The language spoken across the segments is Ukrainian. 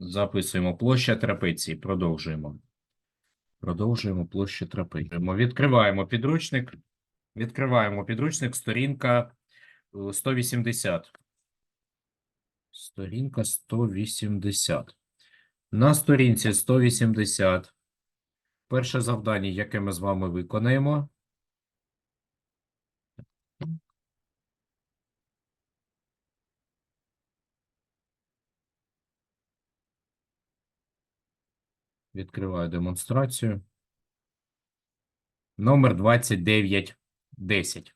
Записуємо площа трапеції. Продовжуємо. Продовжуємо площу трапеції. Відкриваємо підручник. Відкриваємо підручник, сторінка е, 180. Сторінка 180. На сторінці 180. Перше завдання, яке ми з вами виконаємо. Відкриваю демонстрацію. Номер 2910.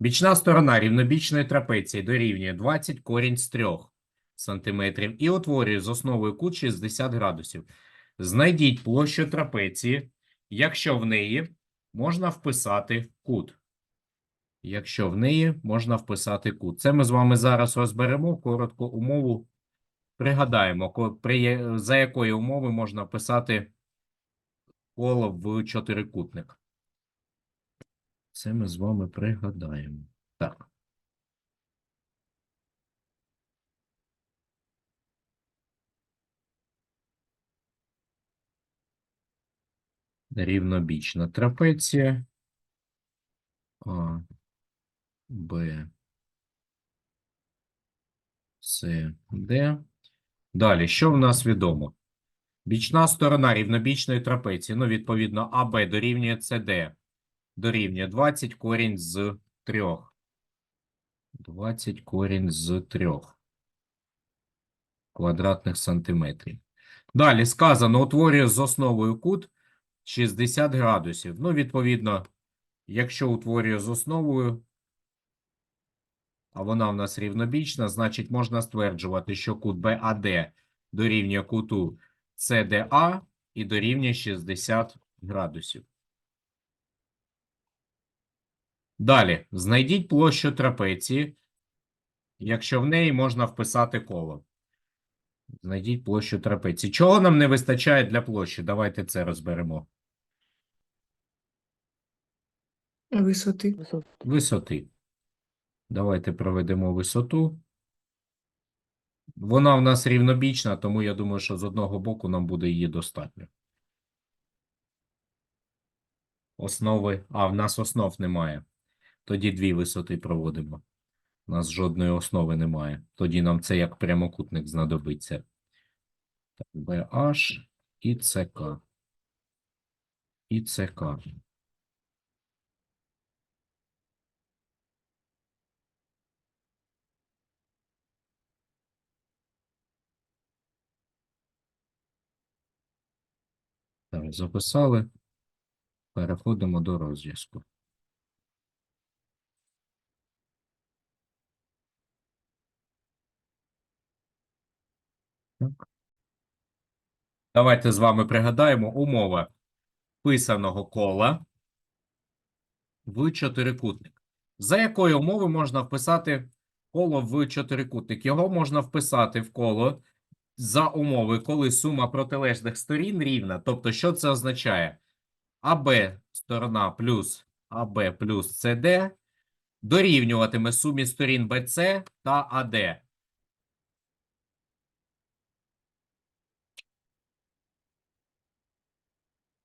Бічна сторона рівнобічної трапеції дорівнює 20 корінь з 3 сантиметрів і утворює з основою кут 60 градусів. Знайдіть площу трапеції, якщо в неї можна вписати кут. Якщо в неї можна вписати кут. Це ми з вами зараз розберемо коротко умову. Пригадаємо, при, за якої умови можна вписати коло в чотирикутник. Це ми з вами пригадаємо. Так. Рівнобічна трапеція. А, Б, С, Д. Далі, що в нас відомо? Бічна сторона рівнобічної трапеції, ну, відповідно, АБ дорівнює СД, дорівнює 20 корінь з 3. 20 корінь з 3 квадратних сантиметрів. Далі сказано, утворює з основою кут 60 градусів. Ну, відповідно, якщо утворює з основою, а вона в нас рівнобічна, значить можна стверджувати, що кут BAD дорівнює куту CDA і дорівнює 60 градусів. Далі, знайдіть площу трапеції, якщо в неї можна вписати коло. Знайдіть площу трапеції. Чого нам не вистачає для площі? Давайте це розберемо. Висоти. Висоти. Давайте проведемо висоту. Вона в нас рівнобічна, тому я думаю, що з одного боку нам буде її достатньо. Основи. А, в нас основ немає. Тоді дві висоти проводимо. У нас жодної основи немає. Тоді нам це як прямокутник знадобиться. BH і CK. І CK. Записали. Переходимо до розв'язку. Давайте з вами пригадаємо умова писаного кола в чотирикутник. За якої умови можна вписати коло в чотирикутник? Його можна вписати в коло за умови, коли сума протилежних сторін рівна. Тобто, що це означає? АБ сторона плюс АБ плюс СД дорівнюватиме сумі сторін БЦ та АД.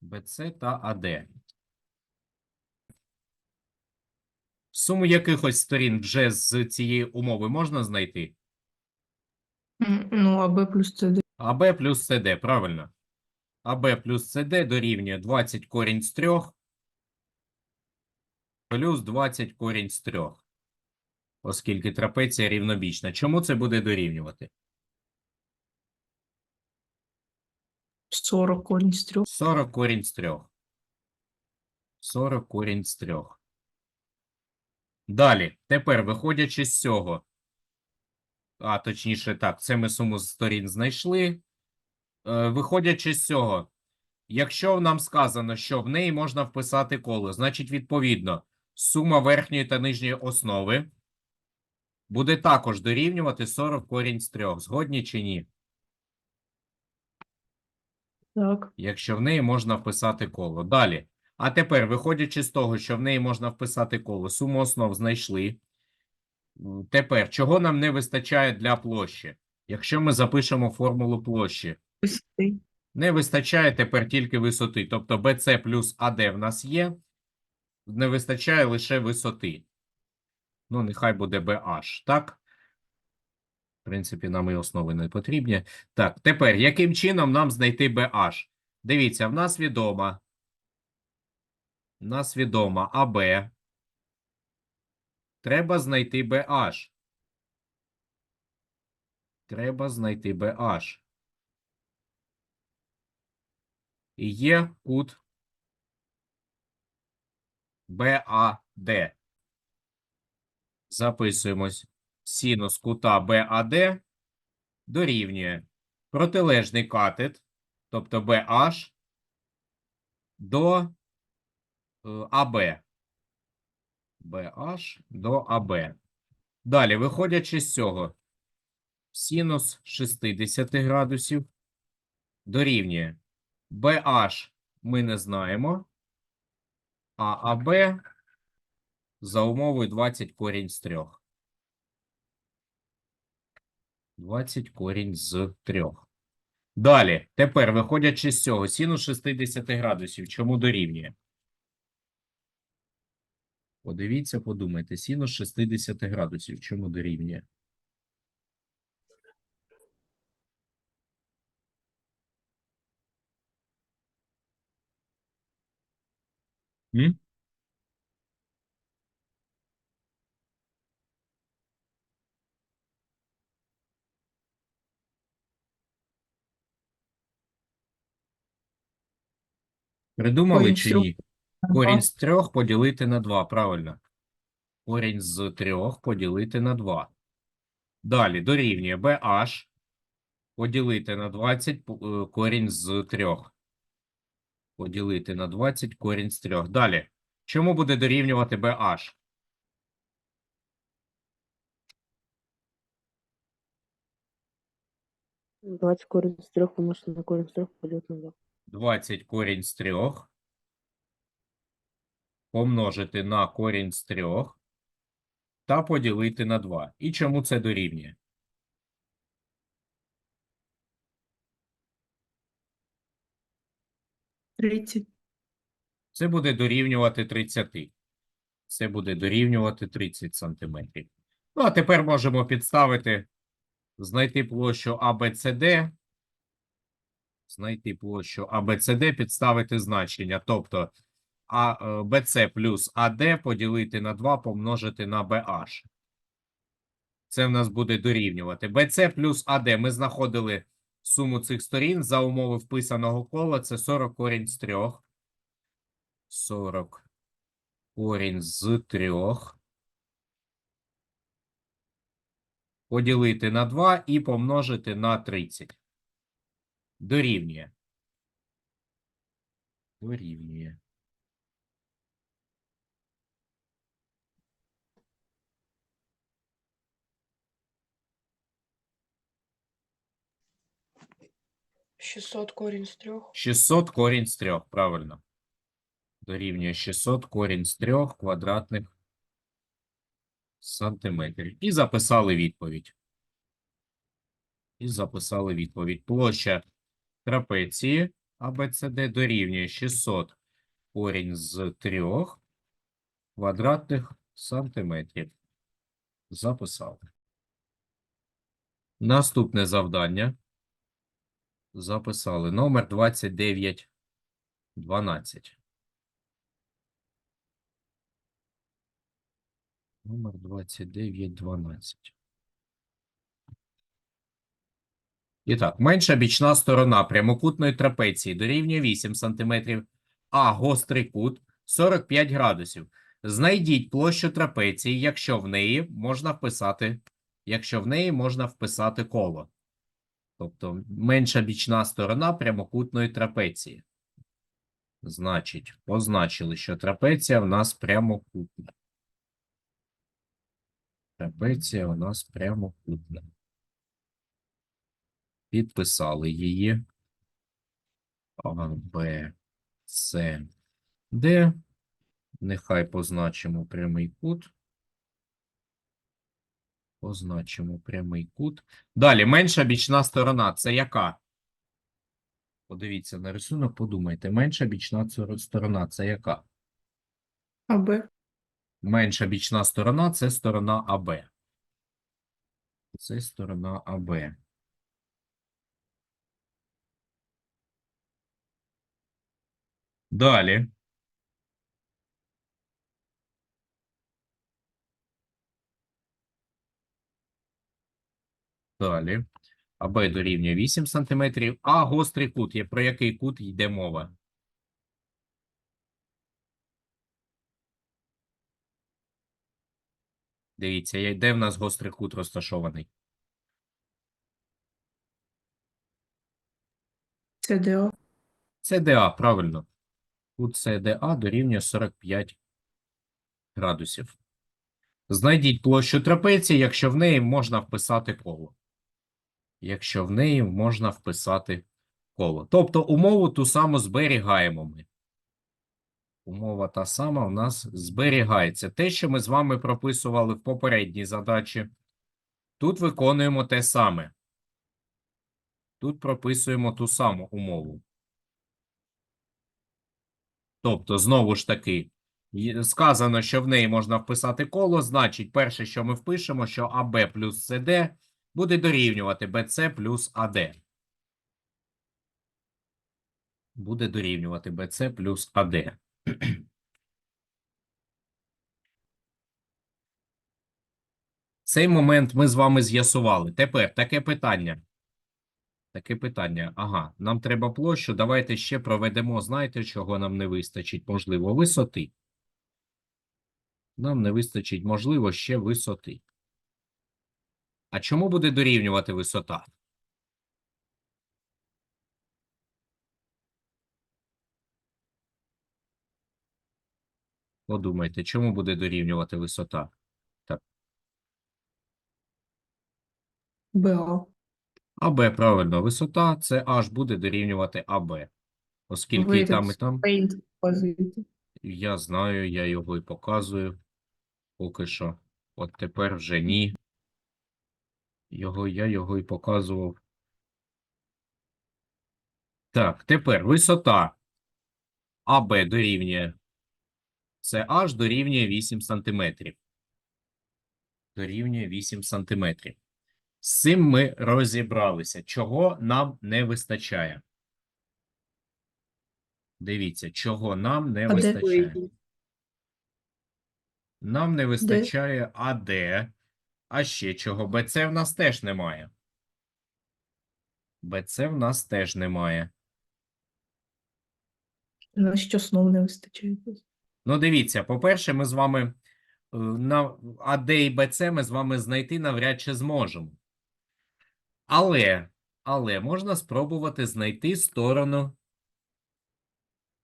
БЦ та АД. Суму якихось сторін вже з цієї умови можна знайти? Ну, АБ плюс СД. АБ плюс СД, правильно. АБ плюс СД дорівнює 20 корінь з 3 плюс 20 корінь з 3. Оскільки трапеція рівнобічна. Чому це буде дорівнювати? 40 корінь з 3. 40 корінь з 3. 40 корінь з 3. Далі, тепер, виходячи з цього, а точніше так, це ми суму з сторін знайшли. Е, Виходячи з цього, якщо нам сказано, що в неї можна вписати коло, значить, відповідно, сума верхньої та нижньої основи буде також дорівнювати 40 корінь з 3. Згодні чи ні? Так. якщо в неї можна вписати коло. Далі. А тепер, виходячи з того, що в неї можна вписати коло, суму основ знайшли. Тепер, чого нам не вистачає для площі? Якщо ми запишемо формулу площі, Висоти. не вистачає тепер тільки висоти. Тобто BC плюс AD в нас є, не вистачає лише висоти. Ну, нехай буде BH, так? В принципі, нам і основи не потрібні. Так, тепер, яким чином нам знайти BH? Дивіться, в нас відома. В нас відома АБ. Треба знайти BH. Треба знайти BH. І є кут BAD. Записуємось. Синус кута BAD дорівнює протилежний катет, тобто BH, до е, AB. BH до AB. Далі, виходячи з цього, синус 60 градусів дорівнює BH ми не знаємо, а AB за умовою 20 корінь з 3. 20 корінь з 3. Далі, тепер, виходячи з цього, синус 60 градусів, чому дорівнює? Подивіться, подумайте, синус 60 градусів, чому дорівнює? М? Придумали чи ні? Корінь з трьох поділити на 2, правильно. Корінь з трьох поділити на 2. Далі дорівнює BH поділити на 20 е, корінь з трьох. Поділити на 20 корінь з трьох. Далі. Чому буде дорівнювати BH? 20 корень з 3 помножити на корень з 3 поділити на 2. 20 корінь з трьох помножити на корінь з трьох та поділити на 2. І чому це дорівнює? Це буде дорівнювати 30. Це буде дорівнювати 30 сантиметрів. Ну, а тепер можемо підставити, знайти площу ABCD, знайти площу ABCD, підставити значення. Тобто а, е, BC плюс AD поділити на 2 помножити на BH. Це в нас буде дорівнювати. BC плюс AD. Ми знаходили суму цих сторін за умови вписаного кола. Це 40 корінь з 3. 40 корінь з 3. Поділити на 2 і помножити на 30. Дорівнює. Дорівнює. Шістсот корінь з трьох. 600 корінь з 3, правильно. Дорівнює 600 корінь з 3 квадратних сантиметрів. І записали відповідь. І записали відповідь. Площа трапеції ABCD дорівнює 600 корінь з 3 квадратних сантиметрів. Записали. Наступне завдання. Записали номер 29 12. Номер 29 12. І так, менша бічна сторона прямокутної трапеції дорівнює 8 см, а гострий кут 45 градусів. Знайдіть площу трапеції, якщо в неї можна вписати, якщо в неї можна вписати коло. Тобто менша бічна сторона прямокутної трапеції. Значить, позначили, що трапеція в нас прямокутна. Трапеція у нас прямокутна. Підписали її. А, Б, С, Д. Нехай позначимо прямий кут. Позначимо прямий кут. Далі, менша бічна сторона. Це яка? Подивіться на рисунок, подумайте. Менша бічна сторона. Це яка? АБ. Менша бічна сторона це сторона АБ. Це сторона АБ. Далі. Далі. АБ дорівнює 8 см, а гострий кут є. Про який кут йде мова? Дивіться, де в нас гострий кут розташований? ЦДА. ЦДА, правильно. Кут ЦДА дорівнює 45 градусів. Знайдіть площу трапеції, якщо в неї можна вписати коло. Якщо в неї можна вписати коло. Тобто умову ту саму зберігаємо ми. Умова та сама в нас зберігається. Те, що ми з вами прописували в попередній задачі, тут виконуємо те саме. Тут прописуємо ту саму умову. Тобто, знову ж таки, сказано, що в неї можна вписати коло, значить, перше, що ми впишемо, що АБ плюс СД буде дорівнювати БЦ плюс АД. Буде дорівнювати БЦ плюс АД. Цей момент ми з вами з'ясували. Тепер таке питання. Таке питання. Ага, нам треба площу. Давайте ще проведемо. Знаєте, чого нам не вистачить? Можливо, висоти. Нам не вистачить, можливо, ще висоти. А чому буде дорівнювати висота? Подумайте, чому буде дорівнювати висота? БА. АБ, правильно, висота це аж буде дорівнювати АБ. Оскільки і Ви там, і там. Я знаю, я його і показую. Поки що. От тепер вже ні. Його, я його і показував. Так, тепер висота АБ дорівнює. Це аж дорівнює 8 сантиметрів. Дорівнює 8 сантиметрів. З цим ми розібралися. Чого нам не вистачає? Дивіться, чого нам не А вистачає. Нам не вистачає АД, а ще чого? БЦ в нас теж немає. БЦ в нас теж немає. На що основ не вистачає? Ну, дивіться, по-перше, ми з вами е, на АД і БЦ ми з вами знайти навряд чи зможемо. Але, але можна спробувати знайти сторону.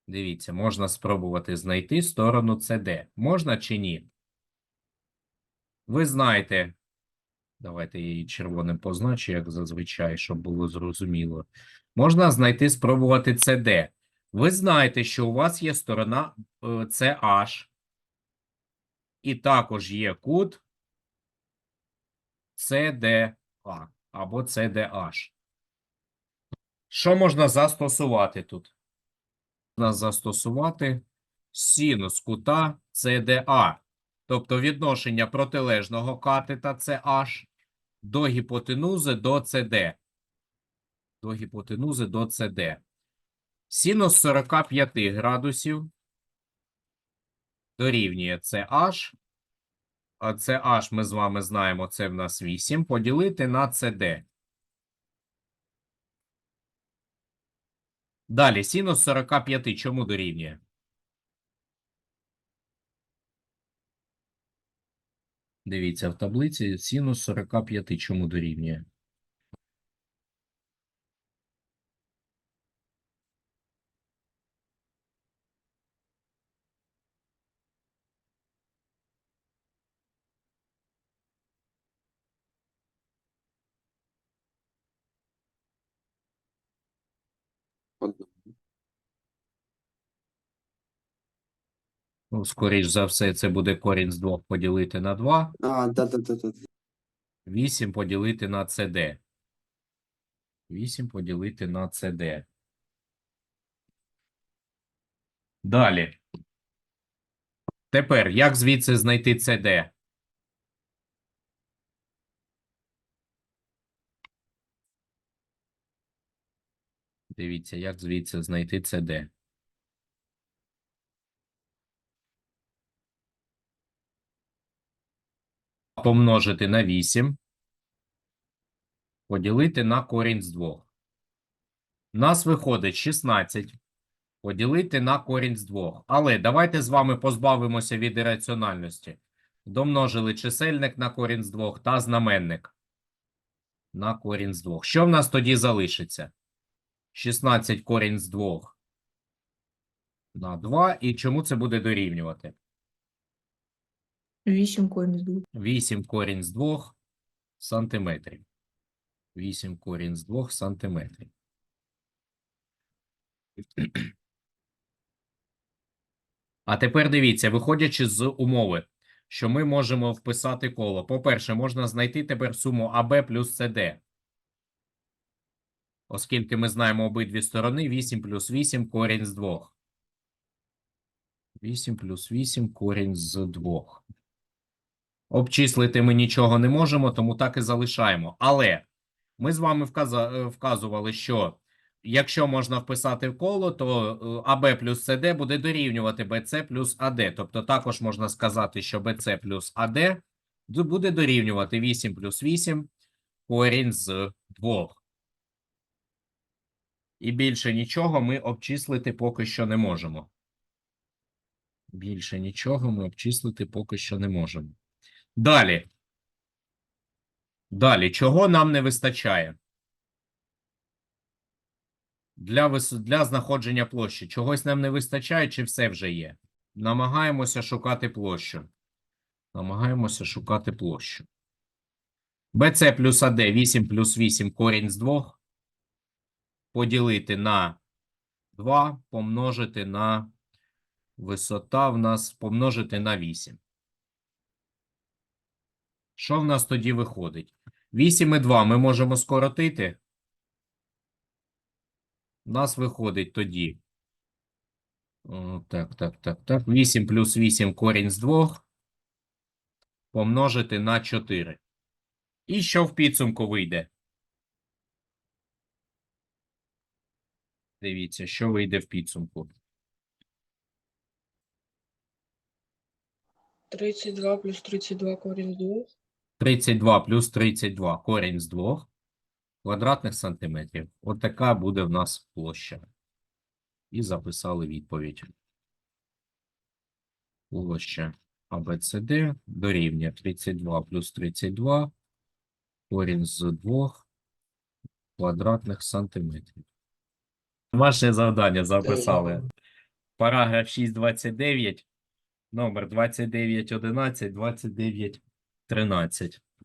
Дивіться, можна спробувати знайти сторону CD. Можна чи ні? Ви знаєте, давайте я її червоним позначу, як зазвичай, щоб було зрозуміло. Можна знайти, спробувати CD. Ви знаєте, що у вас є сторона е, CH, і також є кут CDA або CDH. Що можна застосувати тут? Можна застосувати синус кута CDA, тобто відношення протилежного катета CH до гіпотенузи до CD. До гіпотенузи до CD. Синус 45 градусів дорівнює CH. А CH ми з вами знаємо, це в нас 8. Поділити на CD. Далі, синус 45 чому дорівнює? Дивіться, в таблиці синус 45 чому дорівнює? Ну, скоріш за все, це буде корінь з 2 поділити на 2. А, да, да, да, да. 8 поділити на CD. 8 поділити на CD. Далі. Тепер, як звідси знайти CD? Дивіться, як звідси знайти CD. Помножити на 8. Поділити на корінь з 2. У нас виходить 16. Поділити на корінь з 2. Але давайте з вами позбавимося від ірраціональності. Домножили чисельник на корінь з 2 та знаменник на корінь з 2. Що в нас тоді залишиться? 16 корінь з 2 на 2. І чому це буде дорівнювати? 8 корінь з 2. 8 корінь з 2 сантиметрів. 8 корінь з 2 сантиметрів. А тепер дивіться, виходячи з умови, що ми можемо вписати коло. По-перше, можна знайти тепер суму АБ плюс СД. Оскільки ми знаємо обидві сторони, 8 плюс 8 корінь з 2. 8 плюс 8 корінь з 2. Обчислити ми нічого не можемо, тому так і залишаємо. Але ми з вами е, вказували, що якщо можна вписати в коло, то е, АБ плюс СД буде дорівнювати БЦ плюс АД. Тобто також можна сказати, що БЦ плюс АД буде дорівнювати 8 плюс 8 корінь з 2. І більше нічого ми обчислити поки що не можемо. Більше нічого ми обчислити поки що не можемо. Далі. Далі. Чого нам не вистачає? Для, вис... Для знаходження площі. Чогось нам не вистачає, чи все вже є? Намагаємося шукати площу. Намагаємося шукати площу. BC плюс AD 8 плюс 8 корінь з 2. Поділити на 2, помножити на висота в нас помножити на 8. Що в нас тоді виходить? 8 і 2 ми можемо скоротити. У нас виходить тоді. О, так, так, так, так. 8 плюс 8 корінь з 2 помножити на 4. І що в підсумку вийде? Дивіться, що вийде в підсумку. 32 плюс 32 корінь з 2. 32 плюс 32 корінь з 2 квадратних сантиметрів. От така буде в нас площа. І записали відповідь. Площа ABCD дорівнює 32 плюс 32 корінь з 2 квадратних сантиметрів. Домашнє завдання записали. Параграф 629, номер 2911, 2913.